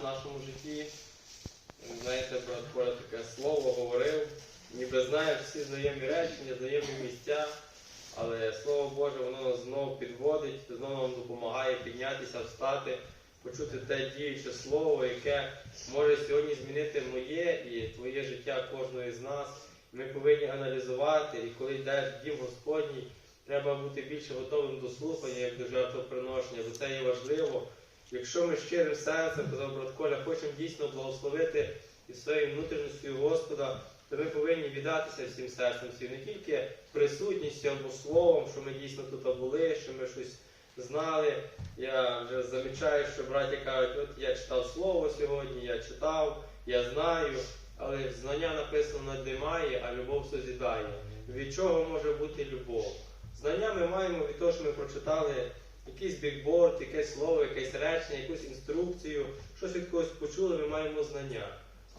в нашому житті. Знаєте, брат Коля таке слово говорив, ніби знає всі знайомі речення, знайомі місця, але Слово Боже, воно нас знову підводить, знову нам допомагає піднятися, встати, почути те діюче слово, яке може сьогодні змінити моє і твоє життя кожного з нас. Ми повинні аналізувати, і коли йдеш в дім Господній, треба бути більше готовим до слухання, як до жертвоприношення, бо це є важливо. Якщо ми щирим серцем, казав брат Коля, хочемо дійсно благословити і своєю внутрішністю Господа, то ми повинні віддатися всім серцем, всім не тільки присутністю або словом, що ми дійсно тут були, що ми щось знали. Я вже замічаю, що браті кажуть, от я читав слово сьогодні, я читав, я знаю, але знання написано надимає, а любов созідає. Від чого може бути любов? Знання ми маємо від того, що ми прочитали якийсь бікборд, якесь слово, якесь речення, якусь інструкцію, щось від когось почули, ми маємо знання.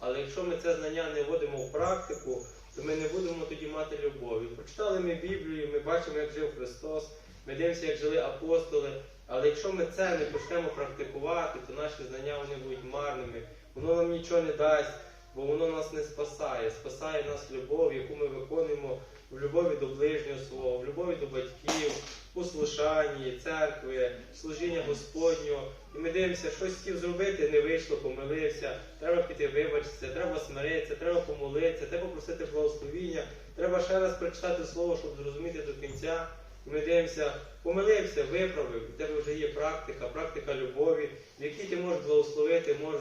Але якщо ми це знання не вводимо в практику, то ми не будемо тоді мати любові. Прочитали ми Біблію, ми бачимо, як жив Христос, ми дивимося, як жили апостоли. Але якщо ми це не почнемо практикувати, то наші знання вони будуть марними, воно нам нічого не дасть, бо воно нас не спасає. Спасає нас любов, яку ми виконуємо в любові до ближнього свого, в любові до батьків, послушанні, церкви, служіння Господнього. І ми дивимося, щось хотів зробити, не вийшло, помилився. Треба піти вибачитися, треба смиритися, треба помолитися, треба просити благословіння, треба ще раз прочитати слово, щоб зрозуміти до кінця. Ми дивимося, помилився, виправив, у тебе вже є практика, практика любові, в якій ти можеш благословити, можеш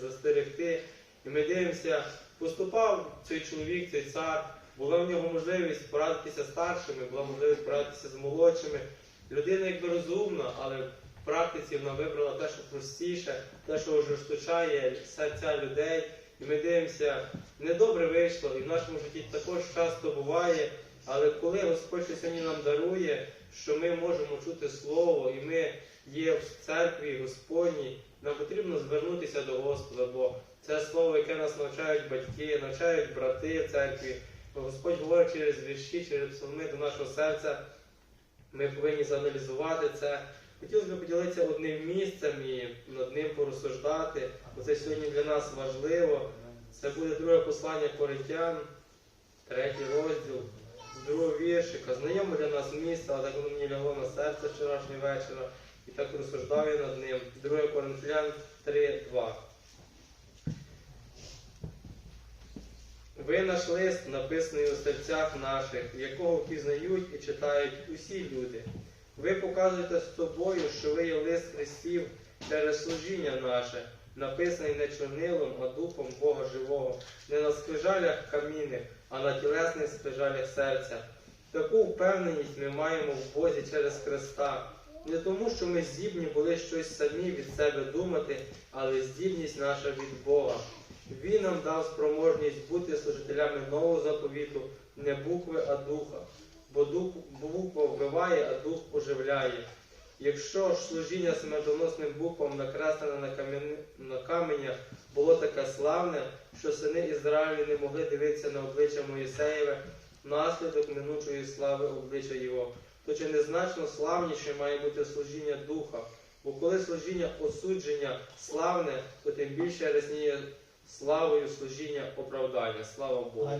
застерегти. І ми дивимося, поступав цей чоловік, цей цар, була в нього можливість порадитися старшими, була можливість порадитися з молодшими. Людина якби розумна, але в практиці вона вибрала те, що простіше, те, що ожесточає серця людей. І ми дивимося, недобре вийшло, і в нашому житті також часто буває. Але коли Господь сьогодні нам дарує, що ми можемо чути Слово, і ми є в церкві Господній, нам потрібно звернутися до Господа, бо це слово, яке нас навчають батьки, навчають брати в церкві. Господь говорить через вірші, через псалми до нашого серця. Ми повинні зааналізувати це. Хотілося б поділитися одним місцем і над ним порозсуждати, бо це сьогодні для нас важливо. Це буде друге послання Коринтян, третій розділ, з другого віршика. Знайоме для нас місце, але так воно мені лягло на серце вчорашнього вечора. І так розсуждаю над ним. 2 Коринтян 3.2. Ви наш лист, написаний у серцях наших, якого впізнають і читають усі люди. Ви показуєте з тобою, що ви є лист Христів через служіння наше, написаний не чорнилом, а духом Бога живого, не на скрижалях камінних, а на тілесних скрижалях серця. Таку впевненість ми маємо в Бозі через Христа. Не тому, що ми здібні були щось самі від себе думати, але здібність наша від Бога. Він нам дав спроможність бути служителями нового заповіту, не букви, а духа. Бо буква вбиває, а дух оживляє. Якщо ж служіння смертоносним буквам накреслене на, кам'яни- на каменях було таке славне, що сини Ізраїлі не могли дивитися на обличчя Моїсеєве, наслідок минучої слави обличчя Його, то чи незначно славніше має бути служіння духа? Бо коли служіння осудження славне, то тим більше рясніє славою служіння оправдання. Слава Богу.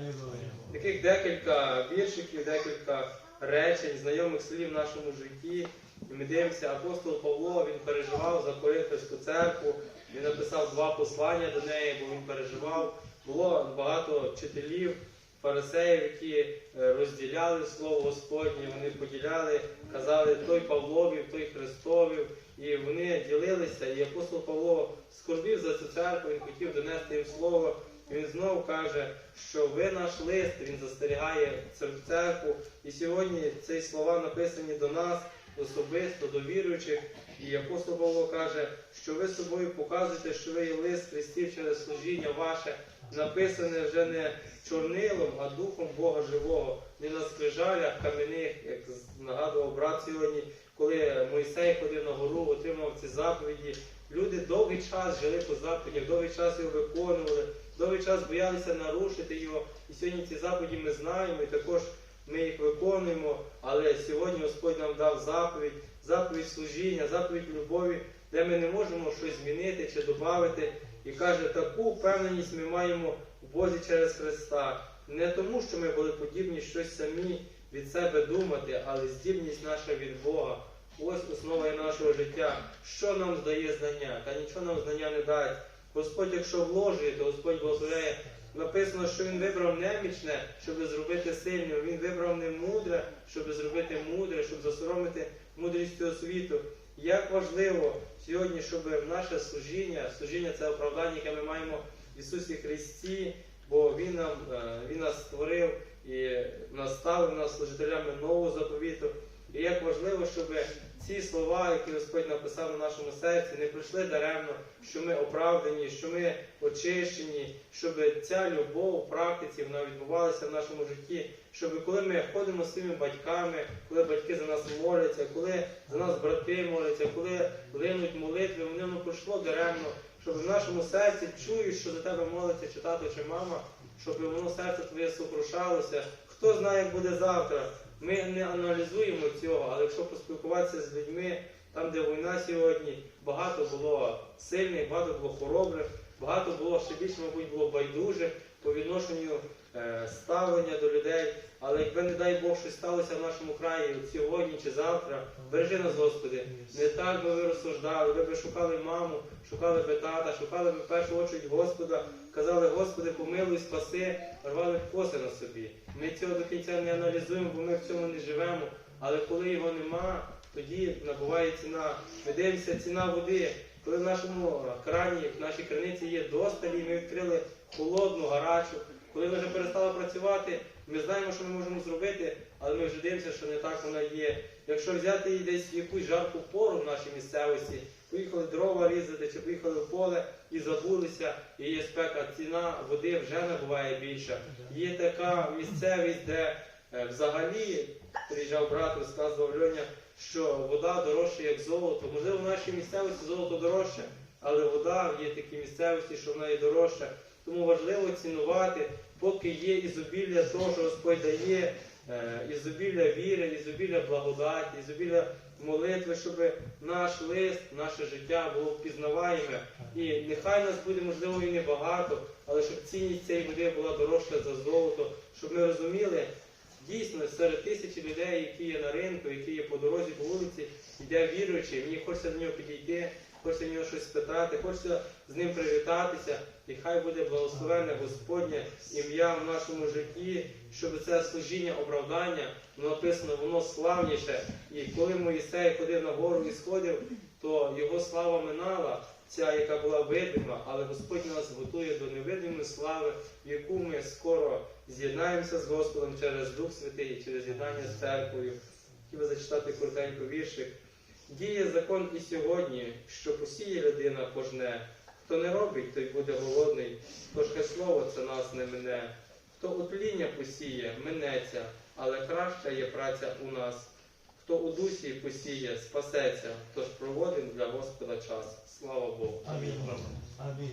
Таких декілька віршиків, декілька речень, знайомих слів в нашому житті. І ми дивимося, апостол Павло він переживав за Коринфську церкву, він написав два послання до неї, бо він переживав. Було багато вчителів, фарисеїв, які е, розділяли слово Господнє, вони поділяли, казали той Павловів, той Христовів, і вони ділилися. І апостол Павло скорбів за цю церкву, він хотів донести їм слово. Він знову каже, що ви наш лист, він застерігає церкву. І сьогодні ці слова написані до нас особисто, до віруючих. І апостол Павло каже, що ви собою показуєте, що ви є лист Христів через служіння ваше, написане вже не чорнилом, а духом Бога живого, не на скрижалях кам'яних, як нагадував брат сьогодні, коли Мойсей ходив на гору, отримав ці заповіді. Люди довгий час жили по заповідях, довгий час його виконували, довгий час боялися нарушити його. І сьогодні ці заповіді ми знаємо, і також ми їх виконуємо. Але сьогодні Господь нам дав заповідь заповідь служіння, заповідь любові, де ми не можемо щось змінити чи додати. І каже, таку впевненість ми маємо в Бозі через Христа. Не тому, що ми були подібні щось самі від себе думати, але здібність наша від Бога. Ось основа нашого життя. Що нам здає знання? Та нічого нам знання не дасть. Господь, якщо вложує, то Господь благословляє. Написано, що Він вибрав немічне, щоб зробити сильним. Він вибрав не мудре, щоб зробити мудре, щоб засоромити мудрість цього світу. Як важливо сьогодні, щоб наше служіння, служіння це оправдання, яке ми маємо в Ісусі Христі, бо Він нам е, Він нас створив і наставив нас служителями нового заповіту. І як важливо, щоб ці слова, які Господь написав на нашому серці, не прийшли даремно, що ми оправдані, що ми очищені, щоб ця любов в практиці вона відбувалася в нашому житті, щоб коли ми ходимо з своїми батьками, коли батьки за нас моляться, коли за нас брати моляться, коли линуть молитви, вони не пройшло даремно, щоб в нашому серці чують, що за тебе молиться чи тато, чи мама, щоб воно серце твоє сокрушалося. Хто знає, як буде завтра. Ми не аналізуємо цього, але якщо поспілкуватися з людьми, там, де війна сьогодні, багато було сильних, багато було хоробрих, багато було ще більше, мабуть, було байдужих по відношенню е, ставлення до людей. Але якби, не дай Бог, щось сталося в нашому краї от сьогодні чи завтра, бережи нас, Господи. Не так би ви розсуждали, ви б шукали маму, шукали би тата, шукали б в першу очередь Господа, казали, Господи, помилуй, спаси, рвали коси на собі. Ми цього до кінця не аналізуємо, бо ми в цьому не живемо. Але коли його нема, тоді набуває ціна. Ми дивимося ціна води. Коли в нашому крані, в нашій криниці є досталі, ми відкрили холодну, гарячу. Коли вона вже перестала працювати, ми знаємо, що ми можемо зробити, але ми вже дивимося, що не так вона є. Якщо взяти десь якусь жарку пору в нашій місцевості, поїхали дрова різати чи поїхали в поле і забулися, і є спека, ціна води вже набуває більша. Є така місцевість, де е, взагалі приїжджав брат, розказував Льоня, що вода дорожча, як золото. Можливо, в нашій місцевості золото дорожче, але вода є такі місцевості, що вона є дорожча. Тому важливо цінувати, поки є ізобілля того, що Господь дає, е, ізобілля віри, ізобілля благодаті, ізобілля молитви, щоб наш лист, наше життя було впізнаваєме. І нехай нас буде, можливо, і небагато, але щоб цінність цієї води була дорожча за золото, щоб ми розуміли, дійсно серед тисячі людей, які є на ринку, які є по дорозі, по вулиці, йде віруючий, мені хочеться до нього підійти, хочеться в нього щось спитати, хочеться з ним привітатися, і хай буде благословенне Господнє ім'я в нашому житті, щоб це служіння оправдання, написано, воно славніше. І коли Моїсей ходив на гору і сходив, то його слава минала, ця, яка була видима, але Господь нас готує до невидимої слави, яку ми скоро з'єднаємося з Господом через Дух Святий і через з'єднання з церквою. Хотів би зачитати коротенько віршик. Діє закон і сьогодні, що посіє людина пожне. Хто не робить, той буде голодний, тож хай слово це нас не мине. Хто утління посіє, минеться, але краща є праця у нас. Хто у дусі посіє, спасеться, тож проводимо для Господа час. Слава Богу. Амінь. Амінь.